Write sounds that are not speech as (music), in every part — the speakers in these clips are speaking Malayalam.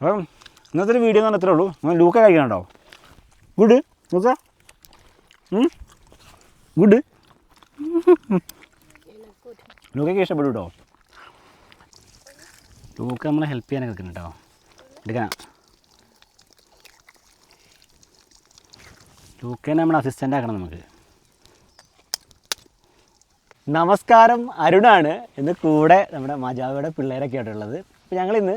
അപ്പം ഇന്നത്തെ ഒരു വീഡിയോ എന്ന് പറഞ്ഞാൽ ഇത്രേ ഉള്ളൂ. നമ്മൾ ലൂക്ക കഴിക്കണുണ്ടോ? ഗുഡ് ലൂക്ക ഗുഡ് ലൂക്കയ്ക്ക് ഇഷ്ടപ്പെടും കേട്ടോ ലൂക്ക നമ്മളെ ഹെൽപ്പ് ചെയ്യാനൊക്കെ നിൽക്കുന്നു കേട്ടോ എടുക്കണം. ലൂക്കേനെ നമ്മൾ അസിസ്റ്റന്റ് ആക്കണം നമുക്ക്. നമസ്കാരം അരുണാണ്. ഇന്ന് കൂടെ നമ്മുടെ മജാവയുടെ പിള്ളേരൊക്കെ ആയിട്ടുള്ളത് അപ്പോൾ ഞങ്ങളിന്ന്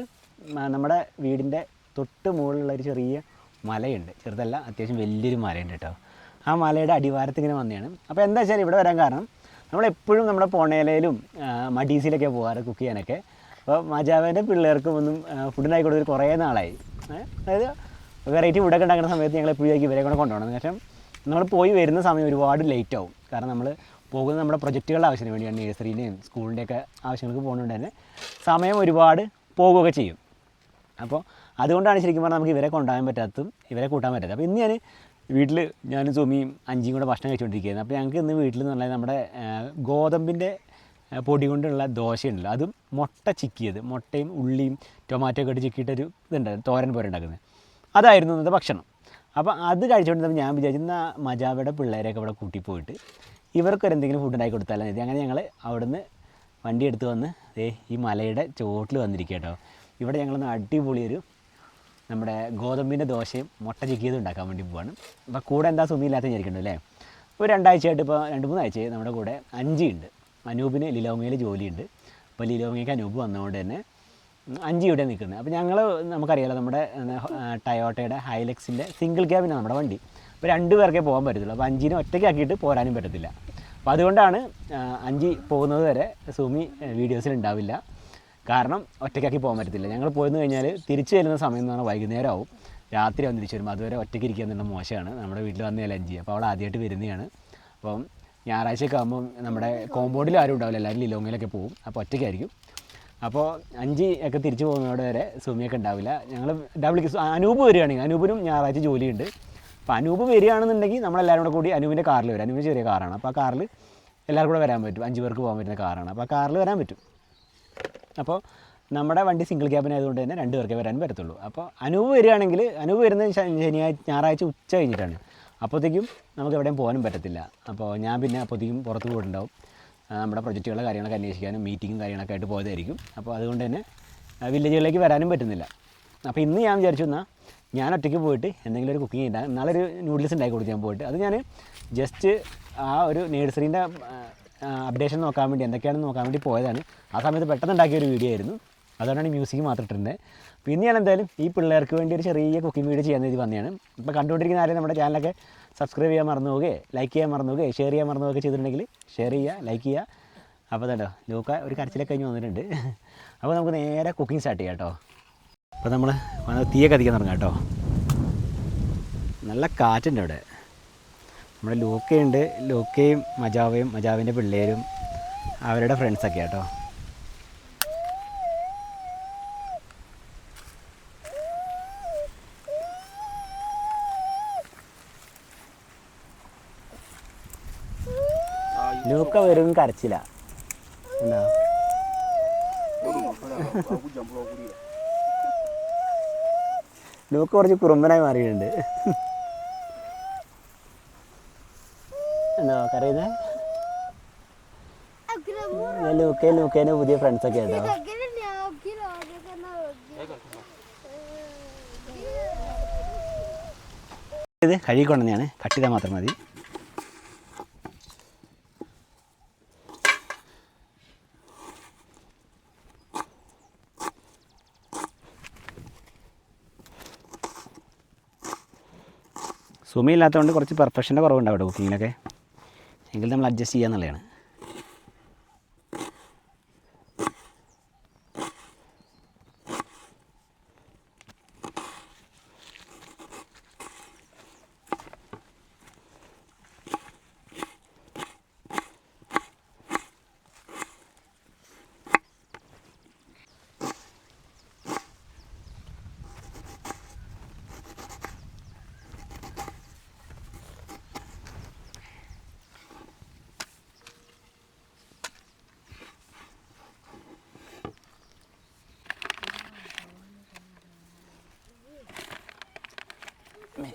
നമ്മുടെ വീടിന്റെ തൊട്ട് മുകളിലുള്ള ഒരു ചെറിയ മലയുണ്ട്. ചെറുതല്ല അത്യാവശ്യം വലിയൊരു മലയുണ്ട് കേട്ടോ ആ മലയുടെ അടിവാരത്ത് ഇങ്ങനെ വന്നതാണ്. അപ്പോൾ എന്താ വെച്ചാൽ ഇവിടെ വരാൻ കാരണം നമ്മളെപ്പോഴും നമ്മുടെ പൊണേലയിലും മഡീസിലൊക്കെ പോകാറ് കുക്ക് ചെയ്യാനൊക്കെ. അപ്പോൾ മജാവേന്റെ പിള്ളേർക്കും ഒന്നും ഫുഡിനായി കൊടുത്തൊരു കുറേ നാളായി. അതായത് വെറൈറ്റി ഫുഡൊക്കെ ഉണ്ടാക്കുന്ന സമയത്ത് ഞങ്ങൾ എപ്പോഴേക്കും ഇവരെ കൂടെ കൊണ്ടുപോകണം കാരണം നമ്മൾ പോയി വരുന്ന സമയം ഒരുപാട് ലേറ്റ് ആവും. കാരണം നമ്മൾ പോകുന്നത് നമ്മുടെ പ്രൊജക്റ്റുകളുടെ ആവശ്യത്തിന് വേണ്ടിയാണ് നേഴ്സറിന്റെയും സ്കൂളിന്റെയൊക്കെ ആവശ്യങ്ങൾക്ക് പോകുന്നതുകൊണ്ട് തന്നെ സമയം ഒരുപാട് പോകുകയൊക്കെ ചെയ്യും. അപ്പോൾ അതുകൊണ്ടാണ് ശരിക്കും പറഞ്ഞാൽ നമുക്ക് ഇവരെ കൊണ്ടുപോകാൻ പറ്റാത്തതും ഇവരെ കൂട്ടാൻ പറ്റാത്തത്. അപ്പോൾ ഇന്ന് ഞാൻ വീട്ടിൽ ഞാൻ സുമിയും അഞ്ചിയും കൂടെ ഭക്ഷണം കഴിച്ചുകൊണ്ടിരിക്കുകയായിരുന്നു. അപ്പോൾ ഞങ്ങൾക്ക് ഇന്ന് വീട്ടിൽ നിന്ന് പറഞ്ഞാൽ നമ്മുടെ ഗോതമ്പിന്റെ പൊടി കൊണ്ടുള്ള ദോശയുണ്ടല്ലോ അതും മുട്ട ചിക്കിയത് മുട്ടയും ഉള്ളിയും ടൊമാറ്റോ ഒക്കെ ഇട്ട് ചിക്കിയിട്ടൊരു ഇതുണ്ട് തോരൻ പോലെ ഉണ്ടാക്കുന്നത്. അതായിരുന്നു ഇന്നത്തെ ഭക്ഷണം. അപ്പോൾ അത് കഴിച്ചുകൊണ്ടിരുന്നപ്പോൾ ഞാൻ വിചാരിച്ചിരുന്ന മജാവയുടെ പിള്ളേരെയൊക്കെ ഇവിടെ കൂട്ടി പോയിട്ട് ഇവർക്കൊരു എന്തെങ്കിലും ഫുഡ് ഉണ്ടാക്കി കൊടുത്താലും അങ്ങനെ ഞങ്ങൾ അവിടുന്ന് വണ്ടി എടുത്ത് വന്ന് ഈ മലയുടെ ചോട്ടിൽ വന്നിരിക്കുക കേട്ടോ ഇവിടെ ഞങ്ങളൊന്ന് അടിപൊളിയൊരു നമ്മുടെ ഗോതമ്പിന്റെ ദോശയും മുട്ട ചിക്കിയതും ഉണ്ടാക്കാൻ വേണ്ടി പോവാണ്. അപ്പോൾ കൂടെ എന്താ സുമിയില്ലാത്ത വിചാരിക്കുന്നുണ്ട് അല്ലേ ഒരു രണ്ടാഴ്ചയായിട്ട് ഇപ്പോൾ രണ്ട് മൂന്ന് ആഴ്ചയായി നമ്മുടെ കൂടെ അഞ്ചിയുണ്ട് അനൂപിന് ലിലോങ്ങയിൽ ജോലിയുണ്ട്. അപ്പോൾ ലിലോങ്ങയ്ക്ക് അനൂപ് വന്നതുകൊണ്ട് തന്നെ അഞ്ചി ഇവിടെ നിൽക്കുന്നത് അപ്പോൾ ഞങ്ങൾ നമുക്കറിയാലോ നമ്മുടെ ടയോട്ടയുടെ ഹൈലക്സിന്റെ സിംഗിൾ ക്യാബിനാണ് നമ്മുടെ വണ്ടി. അപ്പോൾ രണ്ട് പേർക്കേ പോകാൻ പറ്റത്തുള്ളൂ. അപ്പോൾ അഞ്ചിനെ ഒറ്റയ്ക്കാക്കിയിട്ട് പോരാനും പറ്റത്തില്ല. അപ്പോൾ അതുകൊണ്ടാണ് അഞ്ചി പോകുന്നത് വരെ സുമി വീഡിയോസിൽ ഉണ്ടാവില്ല. കാരണം ഒറ്റയ്ക്കാക്കി പോകാൻ പറ്റത്തില്ല. ഞങ്ങൾ പോയെന്ന് കഴിഞ്ഞാൽ തിരിച്ചു വരുന്ന സമയം എന്ന് പറഞ്ഞാൽ വൈകുന്നേരം ആവും രാത്രി വന്ന് തിരിച്ചു വരുമ്പോൾ അതുവരെ ഒറ്റയ്ക്ക് ഇരിക്കുക എന്നുള്ള മോശമാണ്. നമ്മുടെ വീട്ടിൽ വന്ന ചെയ്യുക അപ്പോൾ അവൾ ആദ്യമായിട്ട് വരുന്നതാണ്. അപ്പം ഞായറാഴ്ചയൊക്കെ ആകുമ്പോൾ നമ്മുടെ കോമ്പൗണ്ടിൽ ആരും ഉണ്ടാവില്ല. എല്ലാവരും ലിലോങ്ങിലൊക്കെ പോകും അപ്പോൾ ഒറ്റയ്ക്കായിരിക്കും. അപ്പോൾ അഞ്ച് ഒക്കെ തിരിച്ചു പോകുന്നതോടെ വരെ സുമിയൊക്കെ ഉണ്ടാവില്ല. ഞങ്ങൾ ഡബിൾ അനൂപ് വരികയാണെങ്കിൽ അനൂപിനും ഞായറാഴ്ച ജോലിയുണ്ട്. അപ്പോൾ അനൂപ് വരികയാണെന്നുണ്ടെങ്കിൽ നമ്മളെല്ലാവരും കൂടെ കൂടി അനൂപിന്റെ കാറിൽ വരും. അനൂപിന് ചെറിയ കാറാണ്. അപ്പോൾ ആ കാറിൽ എല്ലാവർക്കും കൂടെ വരാൻ പറ്റും. അഞ്ച് പേർക്ക് പോകാൻ പറ്റുന്ന കാറാണ്. അപ്പോൾ ആ കാറിൽ വരാൻ പറ്റും. അപ്പോൾ നമ്മുടെ വണ്ടി സിംഗിൾ ക്യാബിൻ ആയതുകൊണ്ട് തന്നെ രണ്ട് പേർക്കേ വരാൻ പറ്റത്തുള്ളൂ. അപ്പോൾ അനൂപ് വരികയാണെങ്കിൽ അനൂപ് വരുന്നത് ശനിയാഴ്ച ഞായറാഴ്ച ഉച്ച കഴിഞ്ഞിട്ടാണ്. അപ്പോഴത്തേക്കും നമുക്ക് എവിടെയും പോകാനും പറ്റത്തില്ല. അപ്പോൾ ഞാൻ പിന്നെ അപ്പോഴത്തേക്കും പുറത്ത് പോയിട്ടുണ്ടാവും. നമ്മുടെ പ്രൊജക്റ്റുകളെ കാര്യങ്ങളൊക്കെ അന്വേഷിക്കാനും മീറ്റിങ്ങും കാര്യങ്ങളൊക്കെ ആയിട്ട് പോയതായിരിക്കും. അപ്പോൾ അതുകൊണ്ട് തന്നെ വില്ലേജുകളിലേക്ക് വരാനും പറ്റുന്നില്ല. അപ്പോൾ ഇന്ന് ഞാൻ വിചാരിച്ചു എന്നാൽ ഞാൻ ഒറ്റയ്ക്ക് പോയിട്ട് എന്തെങ്കിലും ഒരു കുക്കിംഗ് ചെയ്താൽ നാളെ ഒരു നൂഡിൽസ് ഉണ്ടാക്കി കൊടുത്ത് ഞാൻ പോയിട്ട്. അത് ഞാൻ ജസ്റ്റ് ആ ഒരു നേഴ്സറീന്റെ അപ്ഡേഷൻ നോക്കാൻ വേണ്ടി എന്തൊക്കെയാണെന്ന് നോക്കാൻ വേണ്ടി പോയതാണ്. ആ സമയത്ത് പെട്ടെന്ന് ഉണ്ടാക്കിയ ഒരു വീഡിയോ ആയിരുന്നു. അതുകൊണ്ടാണ് മ്യൂസിക് മാത്രം ഇട്ടിരുന്നത് പിന്നെ ഞാൻ എന്തായാലും ഈ പിള്ളേർക്ക് വേണ്ടി ഒരു ചെറിയ കുക്കിംഗ് വീഡിയോ ചെയ്യാൻ ഇത് വന്നതാണ്. ഇപ്പോൾ കണ്ടുകൊണ്ടിരിക്കുന്ന ആരെയും നമ്മുടെ ചാനലൊക്കെ സബ്സ്ക്രൈബ് ചെയ്യാൻ മറന്നു പോകുകയെ ലൈക്ക് ചെയ്യാൻ മറന്നു പോകുകയെ ഷെയർ ചെയ്യാൻ മറന്നു പോകുകയൊക്കെ ചെയ്തിട്ടുണ്ടെങ്കിൽ ഷെയർ ചെയ്യുക ലൈക്ക് ചെയ്യുക. അപ്പോൾ കേട്ടോ ലൂക്ക ഒരു കരച്ചിലൊക്കെ കഴിഞ്ഞ് വന്നിട്ടുണ്ട്. അപ്പോൾ നമുക്ക് നേരെ കുക്കിംഗ് സ്റ്റാർട്ട് ചെയ്യാം കേട്ടോ അപ്പോൾ നമ്മൾ തീയൊക്കെ കത്തിക്കാൻ തുടങ്ങാം കേട്ടോ നല്ല കാറ്റുണ്ട് അവിടെ. നമ്മുടെ ലൂക്കയുണ്ട് ലൂക്കയും മജാവയും മജാവിന്റെ പിള്ളേരും അവരുടെ ഫ്രണ്ട്സൊക്കെ കേട്ടോ ലൂക്ക വെറും കരച്ചില്ല എന്താ? ലൂക്ക കുറച്ച് കുറുമ്പനായി മാറിയിട്ടുണ്ട്. എന്താ കരയുന്നേ? ഞാൻ ലൂക്കയും ലൂക്കേന്റെ പുതിയ ഫ്രണ്ട്സൊക്കെ കേട്ടോ ഇത് കഴുകിക്കൊണ്ടെന്നാണ് കട്ട് ചെയ്താൽ മാത്രം മതി. സുമയില്ലാത്തതുകൊണ്ട് കുറച്ച് പെർഫെക്ഷന്റെ കുറവുണ്ടാവും കേട്ടോ കുക്കിങ്ങിലൊക്കെ എങ്കിൽ നമ്മൾ അഡ്ജസ്റ്റ് ചെയ്യാന്നുള്ളതാണ്.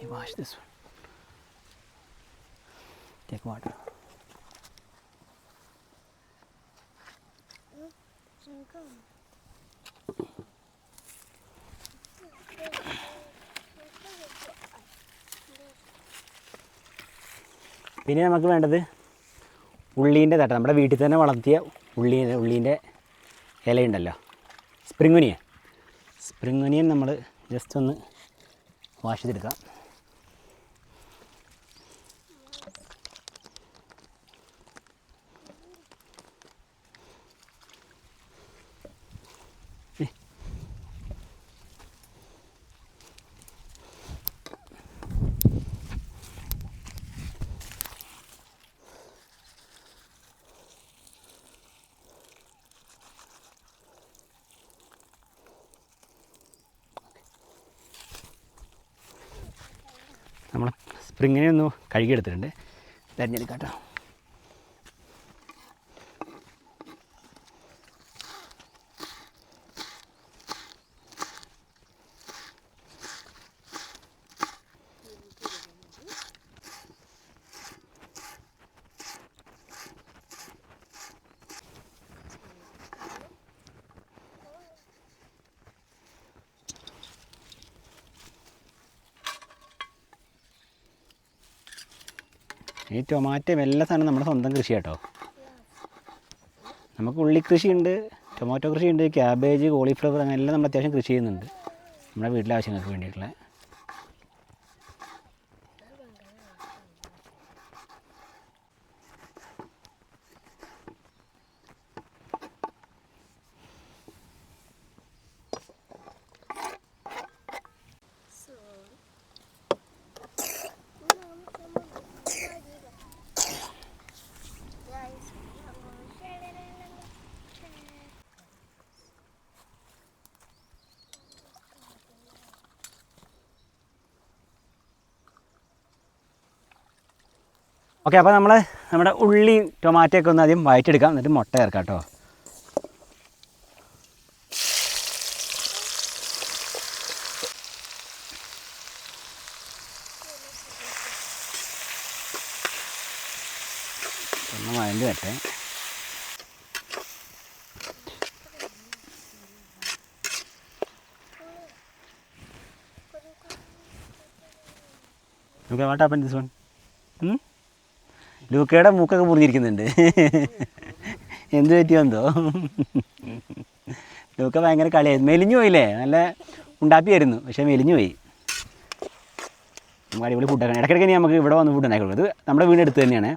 Wash this one. Take water. പിന്നെ നമുക്ക് വേണ്ടത് ഉള്ളീന്റെ തട്ട നമ്മുടെ വീട്ടിൽ തന്നെ വളർത്തിയ ഉള്ളി ഉള്ളീന്റെ ഇലയുണ്ടല്ലോ സ്പ്രിംഗ് ഒനിയൻ നമ്മൾ ജസ്റ്റ് ഒന്ന് വാഷ് ചെയ്തെടുക്കാം നമ്മൾ സ്പ്രിങ്ങിനെ ഒന്ന് കഴുകിയെടുത്തിട്ടുണ്ട്. തിരഞ്ഞെടുക്കാം കേട്ടോ. ഈ ടൊമാറ്റോ എല്ലാ സാധനവും നമ്മുടെ സ്വന്തം കൃഷി കേട്ടോ നമുക്ക് ഉള്ളി കൃഷിയുണ്ട് ടൊമാറ്റോ കൃഷിയുണ്ട് ക്യാബേജ് കോളിഫ്ലവർ അങ്ങനെ എല്ലാം നമ്മൾ അത്യാവശ്യം കൃഷി ചെയ്യുന്നുണ്ട്. നമ്മുടെ വീട്ടിലെ ആവശ്യങ്ങൾക്ക് വേണ്ടിയിട്ടുള്ള. ഓക്കെ അപ്പോൾ നമ്മൾ നമ്മുടെ ഉള്ളി ടൊമാറ്റോ ഒക്കെ ഒന്ന് ആദ്യം വയറ്റെടുക്കാം എന്നിട്ട് മുട്ട ചേർക്കാം കേട്ടോ. ഒന്ന് വഴണ്ടി വരട്ടെ. വൺ ലൂക്കയുടെ മൂക്കൊക്കെ മുറിഞ്ഞിരിക്കുന്നുണ്ട്. എന്ത് പറ്റിയോ ലൂക്ക ഭയങ്കര കളിയായിരുന്നു മെലിഞ്ഞു പോയില്ലേ? നല്ല ഉണ്ടാപ്പിയായിരുന്നു പക്ഷേ മെലിഞ്ഞു പോയി. നമുക്ക് അടിപൊളി ഫുഡൊക്കെ ഇടയ്ക്കിടയ്ക്ക് നമുക്ക് ഇവിടെ വന്ന് ഫുഡ് ഉണ്ടാക്കി കൊടുക്കും ഇത് നമ്മുടെ വീടിനടുത്ത് തന്നെയാണ്.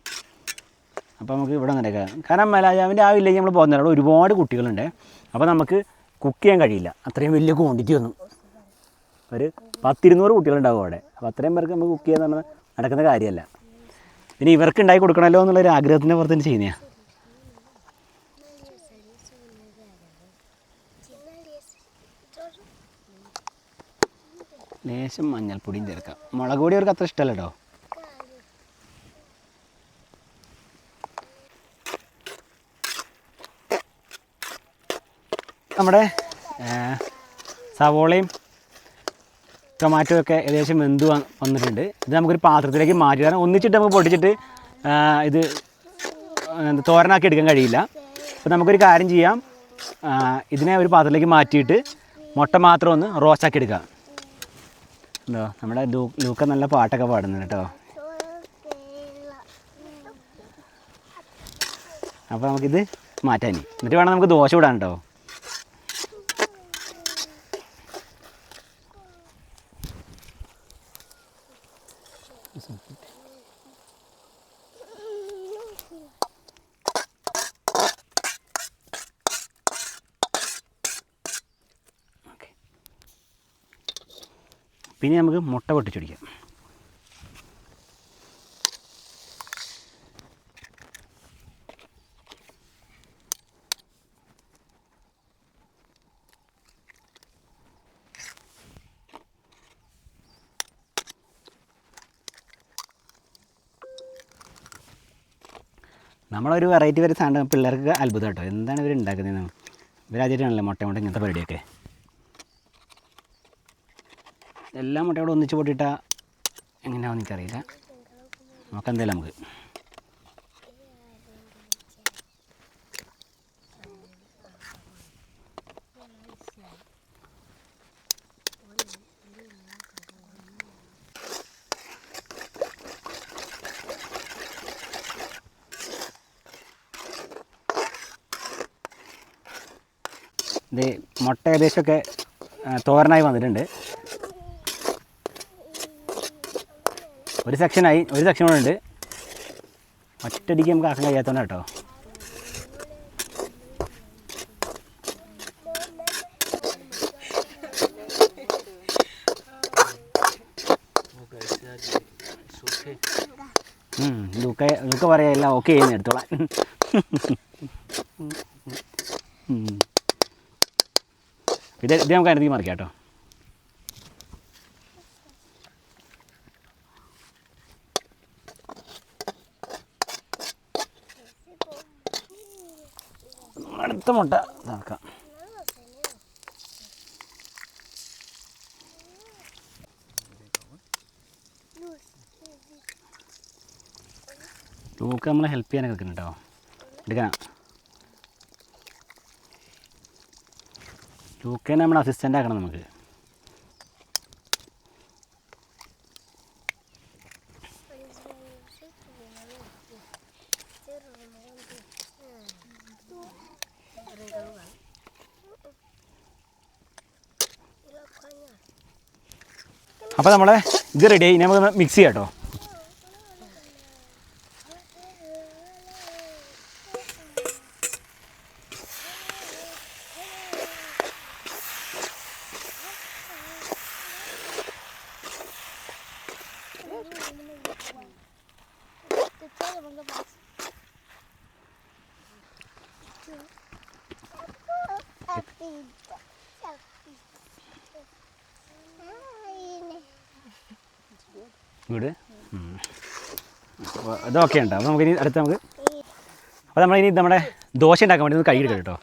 അപ്പോൾ നമുക്ക് ഇവിടെ ഉണ്ടാക്കാം. കാരണം മലാജാവിന്റെ ആ വില്ലേജ് നമ്മൾ പോകുന്നില്ല അവിടെ ഒരുപാട് കുട്ടികളുണ്ട്. അപ്പോൾ നമുക്ക് കുക്ക് ചെയ്യാൻ കഴിയില്ല. അത്രയും വലിയ ക്വാണ്ടിറ്റി ഒന്നും. ഒരു പത്തിരുന്നൂറ് കുട്ടികളുണ്ടാവും അവിടെ. അപ്പോൾ അത്രയും പേർക്ക് നമുക്ക് കുക്ക് ചെയ്യാൻ നടക്കുന്ന കാര്യമല്ല. പിന്നെ ഇവർക്ക് ഉണ്ടാക്കി കൊടുക്കണമല്ലോ എന്നുള്ളൊരു ആഗ്രഹത്തിന്റെ പുറത്ത് ചെയ്യുന്നതാണ് ലേശം മഞ്ഞൾപ്പൊടിയും ചേർക്കാം. മുളക് പൊടി അവർക്ക് അത്ര ഇഷ്ടമല്ല കേട്ടോ. നമ്മുടെ സവോളയും ടൊമാറ്റോ ഒക്കെ ഏകദേശം വെന്ത് വന്നിട്ടുണ്ട്. ഇത് നമുക്കൊരു പാത്രത്തിലേക്ക് മാറ്റി കാരണം ഒന്നിച്ചിട്ട് നമുക്ക് പൊട്ടിച്ചിട്ട് ഇത് തോരനാക്കി എടുക്കാൻ കഴിയില്ല. അപ്പോൾ നമുക്കൊരു കാര്യം ചെയ്യാം. ഇതിനെ ഒരു പാത്രത്തിലേക്ക് മാറ്റിയിട്ട് മുട്ട മാത്രം ഒന്ന് റോസ്റ്റാക്കി എടുക്കാം എന്തോ നമ്മുടെ ലൂക്ക നല്ല പാട്ടൊക്കെ പാടുന്നുണ്ട് കേട്ടോ. അപ്പോൾ നമുക്കിത് മാറ്റാൻ ഇനി. എന്നിട്ട് വേണം നമുക്ക് ദോശ ഇടാൻ കേട്ടോ. പിന്നെ നമുക്ക് മുട്ട പൊട്ടിച്ചൊടിക്കാം. നമ്മളൊരു വെറൈറ്റി വരെ സാധനം പിള്ളേർക്ക് അത്ഭുതം കേട്ടോ. എന്താണ് ഇവർ ഉണ്ടാക്കുന്നത് ഇവരാദ്യമായിട്ടാണല്ലോ മുട്ട കൊണ്ട് ഇങ്ങനത്തെ പരിപാടിയൊക്കെ. എല്ലാ മുട്ടയോടും ഒന്നിച്ച് പൊട്ടിയിട്ടാൽ എങ്ങനെയാണെന്ന് എനിക്കറിയില്ല. നമുക്ക് എന്തായാലും നമുക്ക് ഇത് മുട്ട ഏകദേശമൊക്കെ തോരനായി വന്നിട്ടുണ്ട്. ഒരു സെക്ഷനായി ഒരു സെക്ഷൻ കൂടെ ഉണ്ട്. മറ്റടിക്ക് നമുക്ക് ആക്കാൻ കഴിയാത്തതുകൊണ്ട് കേട്ടോ. ലൂക്ക ലൂക്ക പറയാ എല്ലാം ഓക്കെ ചെയ്യുന്ന എടുത്തോളാം. ഇത് ഇത് നമുക്ക് അതിനകത്തേക്ക് മറിക്കാം കേട്ടോ. അടുത്ത മുട്ട നടക്കാം. ലൂക്ക് നമ്മളെ ഹെൽപ്പ് ചെയ്യാനൊക്കെ നിൽക്കുന്നു കേട്ടോ. ലൂക്കേനെ നമ്മൾ അസിസ്റ്റന്റ് ആക്കണം നമുക്ക്. അപ്പോൾ നമ്മളെ ഇത് റെഡി ആയി. നമുക്ക് മിക്സ് ചെയ്യാം കേട്ടോ വീട്. അപ്പോൾ ഇതൊക്കെ ഉണ്ട്. അപ്പോൾ നമുക്കിനി അടുത്ത് നമുക്ക് അപ്പോൾ നമ്മളിനി നമ്മുടെ ദോശ ഉണ്ടാക്കാൻ വേണ്ടി ഒന്ന് എടുക്കാം കേട്ടോ.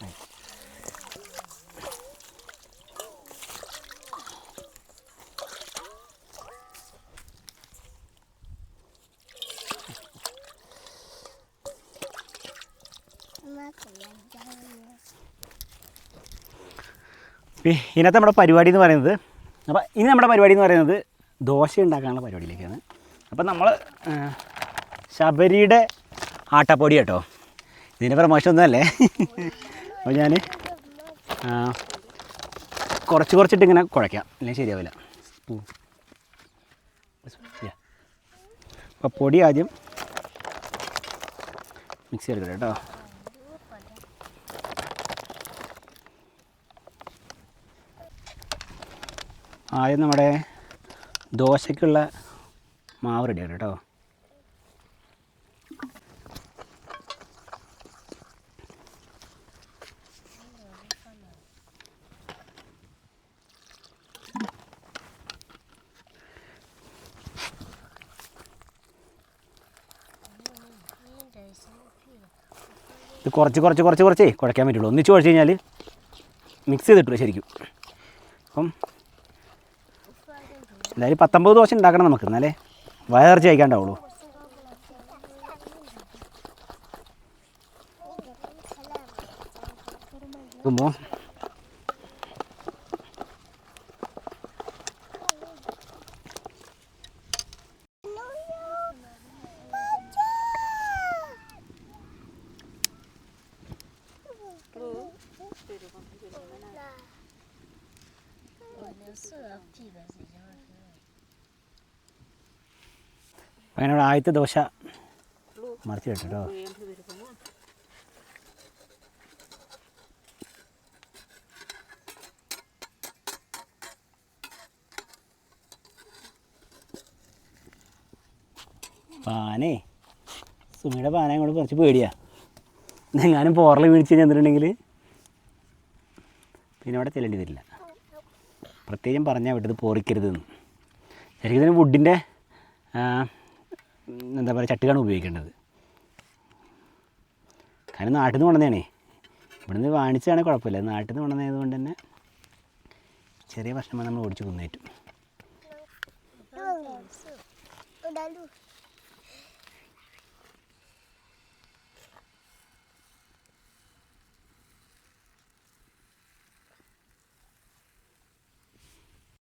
പി- ഇതിനകത്ത് നമ്മുടെ പരിപാടി എന്ന് പറയുന്നത് അപ്പോൾ ഇനി നമ്മുടെ പരിപാടി എന്ന് പറയുന്നത് ദോശ ഉണ്ടാക്കാനുള്ള പരിപാടിയിലേക്കാണ്. അപ്പോൾ നമ്മൾ ശബരിയുടെ ആട്ടപ്പൊടി കേട്ടോ. ഇതിന്റെ പ്രമോഷൻ ഒന്നുമല്ലേ? അപ്പോൾ ഞാൻ കുറച്ച് കുറച്ചിട്ട് ഇങ്ങനെ കുഴയ്ക്കാം. അല്ലെങ്കിൽ ശരിയാവില്ല. അപ്പോൾ പൊടി ആദ്യം മിക്സ് ചെയ്ത് കേട്ടോ. ആദ്യം നമ്മുടെ ദോശയ്ക്കുള്ള മാവ് റെഡിയാണ് കേട്ടോ. ഇത് കുറച്ച് കുറച്ച് കുറച്ച് കുറച്ചേ കുഴയ്ക്കാൻ പറ്റുള്ളൂ. ഒന്നിച്ച് കുഴച്ച് കഴിഞ്ഞാൽ മിക്സ് ചെയ്തിട്ടില്ല ശരിക്കും. അപ്പം എന്തായാലും പത്തൊമ്പത് ദോശ ഉണ്ടാക്കണം നമുക്ക് എന്നാലേ വയറിച്ച് കഴിക്കാണ്ടാവുള്ളൂ. നോക്കുമ്പോൾ അങ്ങനെ ഇവിടെ ആദ്യത്തെ ദോശ മറിച്ച് കേട്ടോ പാനേ. സുമിയുടെ പാന അങ്ങോട്ട് കുറച്ച് പേടിയാ. എങ്ങാനും പോറൽ വീഴ്ച ചെന്നിട്ടുണ്ടെങ്കിൽ പിന്നെ അവിടെ ചെല്ലേണ്ടി വരില്ല. പ്രത്യേകം പറഞ്ഞാൽ വിട്ടത് പോറിക്കരുതെന്ന്. ശരിക്കും ഇതിന് വുഡിന്റെ എന്താ പറയുക ചട്ടിയാണ് ഉപയോഗിക്കേണ്ടത്. കാരണം നാട്ടിൽ നിന്ന് കൊണ്ടുവന്നതാണേ. ഇവിടുന്ന് വാങ്ങിച്ചതാണെങ്കിൽ കുഴപ്പമില്ല. നാട്ടിൽ നിന്ന് കൊണ്ടുവന്നത് കൊണ്ട് തന്നെ ചെറിയ ഭക്ഷണമാണ് നമ്മൾ ഓടിച്ച് കുന്നേറ്റും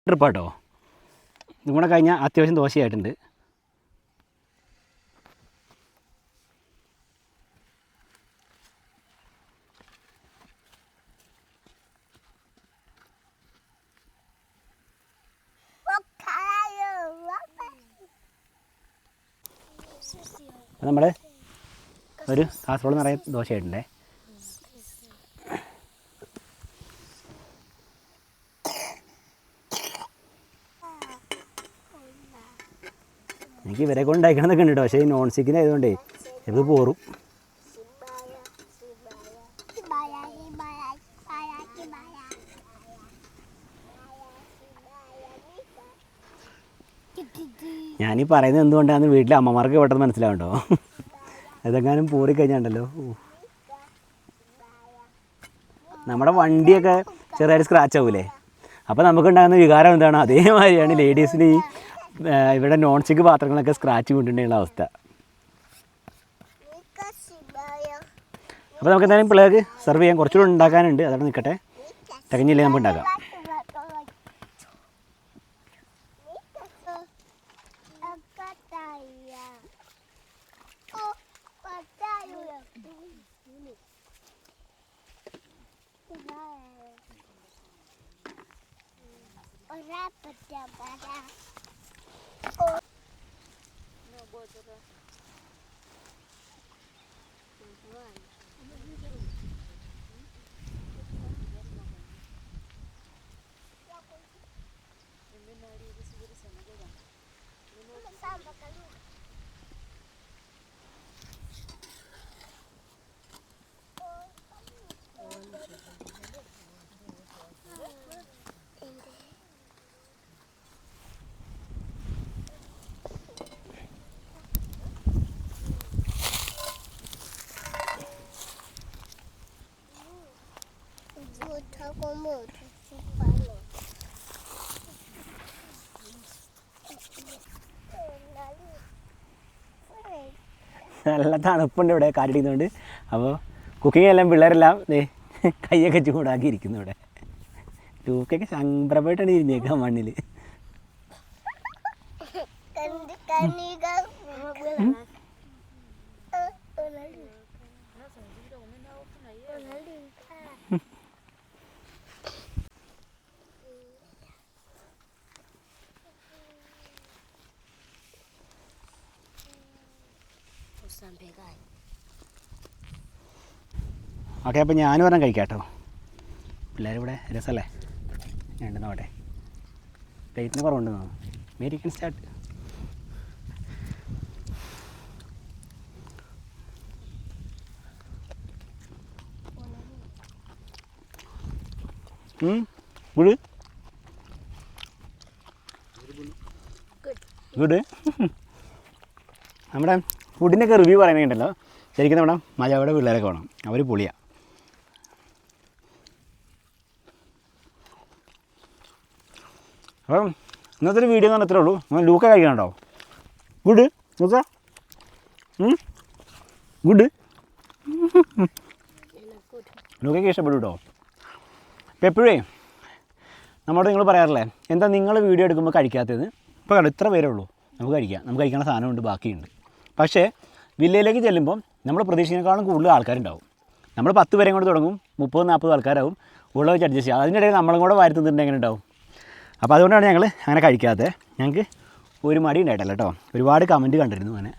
ട്രിപ്പാട്ടോ ഇതും കൂടെ കഴിഞ്ഞാൽ അത്യാവശ്യം ദോശയായിട്ടുണ്ട് അപ്പോൾ നമ്മൾ ഒരു കാസർഗോഡ് നിറയെ ദോശയായിട്ടുണ്ടേ എനിക്ക് ഇവരെ കൊണ്ട് ഉണ്ടാക്കണമെന്നൊക്കെ ഉണ്ട് കേട്ടോ പക്ഷേ ഈ നോൺ സ്റ്റിക്കിന്റെ ആയതുകൊണ്ടേ ഇത് പോറും ഞാനീ പറയുന്നത് എന്തുകൊണ്ടാണെന്ന് വീട്ടിലെ അമ്മമാർക്ക് പെട്ടെന്ന് മനസ്സിലാവുണ്ടോ? ഇതെങ്ങാനും പോറി കഴിഞ്ഞാണ്ടല്ലോ നമ്മുടെ വണ്ടിയൊക്കെ ചെറിയൊരു സ്ക്രാച്ച് ആവൂലേ? അപ്പോൾ നമുക്കുണ്ടാകുന്ന വികാരം എന്താണ്? അതേമാതിരിയാണ് ലേഡീസിന് ഈ ഇവിടെ നോൺ സ്റ്റിക്ക് പാത്രങ്ങളൊക്കെ സ്ക്രാച്ച് കൊണ്ടുണ്ടെങ്കിൽ അവസ്ഥ. അപ്പോൾ നമുക്ക് എന്തായാലും പിള്ളേർക്ക് സെർവ് ചെയ്യാൻ കുറച്ചുകൂടെ ഉണ്ടാക്കാനുണ്ട്. അതവിടെ നിൽക്കട്ടെ. തികഞ്ഞില്ലേ നമുക്ക് ഉണ്ടാക്കാം. നല്ല തണുപ്പുണ്ട് ഇവിടെ കാറ്റടിക്കുന്നുണ്ട്. അപ്പോൾ കുക്കിംഗ് എല്ലാം പിള്ളേരെല്ലാം കൈയൊക്കെ ചൂടാക്കി ഇരിക്കുന്നു ഇവിടെ ടൂക്കൊക്കെ സംഭ്രമായിട്ടാണ് ഇരുന്നേക്കാൻ മണ്ണിൽ ഓക്കെ അപ്പോൾ ഞാനും പറഞ്ഞാൽ കഴിക്കാം കേട്ടോ പിള്ളേരിവിടെ രസമല്ലേ വേണ്ട നോട്ടെ പ്ലേറ്റിന് കുറവുണ്ട് അമേരിക്കൻ സ്റ്റാർട്ട് ഗുഡ്. ഗുഡ്. (laughs) നമ്മുടെ ഫുഡിന്റെയൊക്കെ റിവ്യൂ പറയുന്നുണ്ടല്ലോ. ശരിക്കും നമ്മുടെ മജാവിടെ പിള്ളേരൊക്കെ വേണം. അവർ പൊളിയാണ് അപ്പം ഇന്നത്തെ ഒരു വീഡിയോ എന്ന് പറഞ്ഞാൽ ഇത്രേ ഉള്ളൂ. ലൂക്ക കഴിക്കണുണ്ടോ ഗുഡ് ലൂക്ക ഗുഡ് ലൂക്കയ്ക്ക് ഇഷ്ടപ്പെടും കേട്ടോ. ഇപ്പം എപ്പോഴേ നമ്മളോട് നിങ്ങൾ പറയാറില്ലേ? എന്താ നിങ്ങൾ വീഡിയോ എടുക്കുമ്പോൾ കഴിക്കാത്തത്? ഇപ്പോൾ കണ്ടോ ഇത്ര പേരേ ഉള്ളൂ. നമുക്ക് കഴിക്കാം. നമുക്ക് കഴിക്കാനുള്ള സാധനമുണ്ട് ബാക്കിയുണ്ട്. പക്ഷേ വില്ലയിലേക്ക് ചെല്ലുമ്പോൾ നമ്മൾ പ്രതീക്ഷിക്കുന്നതിനേക്കാളും കൂടുതൽ ആൾക്കാരുണ്ടാവും. നമ്മൾ പത്ത് പേരെയും കൊണ്ട് തുടങ്ങും മുപ്പത് നാൽപ്പത് ആൾക്കാരാവും ഉള്ള വെച്ച് അഡ്ജസ്റ്റ് ചെയ്യാം. അതിനിടയിൽ നമ്മളും കൂടെ വാരി എങ്ങനെ ഉണ്ടാവും അപ്പോൾ അതുകൊണ്ടാണ് ഞങ്ങൾ അങ്ങനെ കഴിക്കാത്തത് ഞങ്ങൾക്ക് ഒരു മടി ഉണ്ടായിട്ടല്ല കേട്ടോ ഒരുപാട് കമന്റ് കണ്ടിരുന്നു അങ്ങനെ.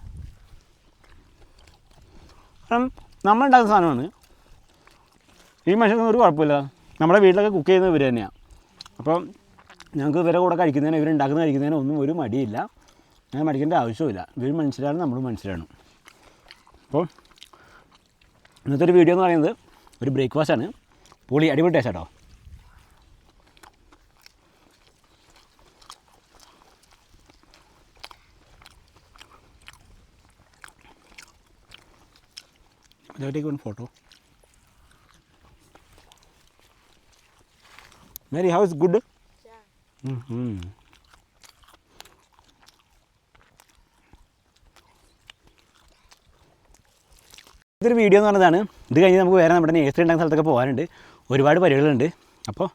കാരണം നമ്മൾ ഉണ്ടാക്കുന്ന സാധനമാണ്. ഈ മനുഷ്യർക്ക് ഒരു കുഴപ്പമില്ല. നമ്മുടെ വീട്ടിലൊക്കെ കുക്ക് ചെയ്യുന്നത് ഇവർ തന്നെയാണ് അപ്പം ഞങ്ങൾക്ക് ഇവരെ കൂടെ കഴിക്കുന്നതിന് ഇവരുണ്ടാക്കുന്ന കഴിക്കുന്നതിന് ഒന്നും ഒരു മടിയില്ല. ഞാൻ മടിക്കേണ്ട ആവശ്യമില്ല ഇവർ മനസ്സിലാണ് നമ്മൾ മനസ്സിലാണ് അപ്പോൾ ഇന്നത്തെ ഒരു വീഡിയോ എന്ന് പറയുന്നത് ഒരു ബ്രേക്ക്ഫാസ്റ്റ് ആണ്. പൊളി അടിപൊളി ടേസ്റ്റ് കേട്ടോ I'll photo. Mary how is good ഇതൊരു വീഡിയോ എന്ന് പറഞ്ഞതാണ്. ഇത് കഴിഞ്ഞ് നമുക്ക് വേറെ നമ്മുടെ നേഴ്സറി ഉണ്ടാകുന്ന സ്ഥലത്തൊക്കെ പോകാനുണ്ട്. ഒരുപാട് പരിപാടികളുണ്ട്. അപ്പോൾ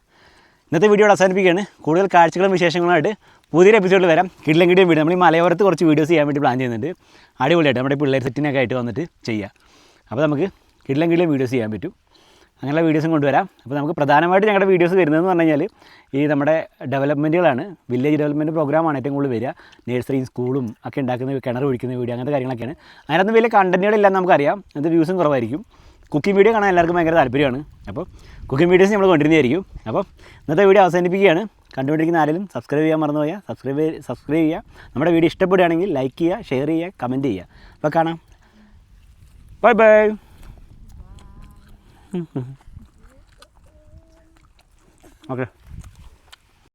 ഇന്നത്തെ വീഡിയോ അവസാനിപ്പിക്കുകയാണ്. കൂടുതൽ കാഴ്ചകളും വിശേഷങ്ങളുമായിട്ട് പുതിയൊരു എപ്പിസോഡിൽ വരാം. കിടിലം വീട് നമ്മൾ ഈ മലയോരത്ത് കുറച്ച് വീഡിയോസ് ചെയ്യാൻ വേണ്ടി പ്ലാൻ ചെയ്യുന്നുണ്ട്. അടിപൊളിയായിട്ട് നമ്മുടെ പിള്ളേർ സെറ്റിനൊക്കെ ആയിട്ട് വന്നിട്ട് ചെയ്യുക അപ്പോൾ നമുക്ക് കിടിലം വീഡിയോസ് ചെയ്യാൻ പറ്റും. അങ്ങനെയുള്ള വീഡിയോസും കൊണ്ടുവരാം. അപ്പോൾ നമുക്ക് പ്രധാനമായിട്ട് ഞങ്ങളുടെ വീഡിയോസ് വരുന്നതെന്ന് പറഞ്ഞു കഴിഞ്ഞാൽ ഈ നമ്മുടെ ഡെവലപ്മെന്റുകളാണ് വില്ലേജ് ഡെവലപ്മെന്റ് പ്രോഗ്രാമാണ് ഏറ്റവും കൂടുതൽ വരിക. നേഴ്സറിയും സ്കൂളും ഒക്കെ ഉണ്ടാക്കുന്ന കിണർ ഒഴിക്കുന്ന വീഡിയോ അങ്ങനത്തെ കാര്യങ്ങളൊക്കെയാണ്. അതിനകത്ത് വലിയ കണ്ടന്റുകളില്ലാന്ന് നമുക്കറിയാം. അത് വ്യൂസും കുറവായിരിക്കും. കുക്കിംഗ് വീഡിയോ കാണാൻ എല്ലാവർക്കും ഭയങ്കര താല്പര്യമാണ്. അപ്പോൾ കുക്കിംഗ് വീഡിയോസ് നമ്മൾ കൊണ്ടിരുന്നതായിരിക്കും. അപ്പോൾ ഇന്നത്തെ വീഡിയോ അവസാനിപ്പിക്കുകയാണ്. കണ്ടുകൊണ്ടിരിക്കുന്ന ആരെങ്കിലും സബ്സ്ക്രൈബ് ചെയ്യാൻ മറന്നു പോയാൽ സബ്സ്ക്രൈബ് സബ്സ്ക്രൈബ് ചെയ്യുക. നമ്മുടെ വീഡിയോ ഇഷ്ടപ്പെടുകയാണെങ്കിൽ ലൈക്ക് ചെയ്യുക ഷെയർ ചെയ്യുക കമന്റ് ചെയ്യുക. അപ്പോൾ കാണാം. Bye bye okay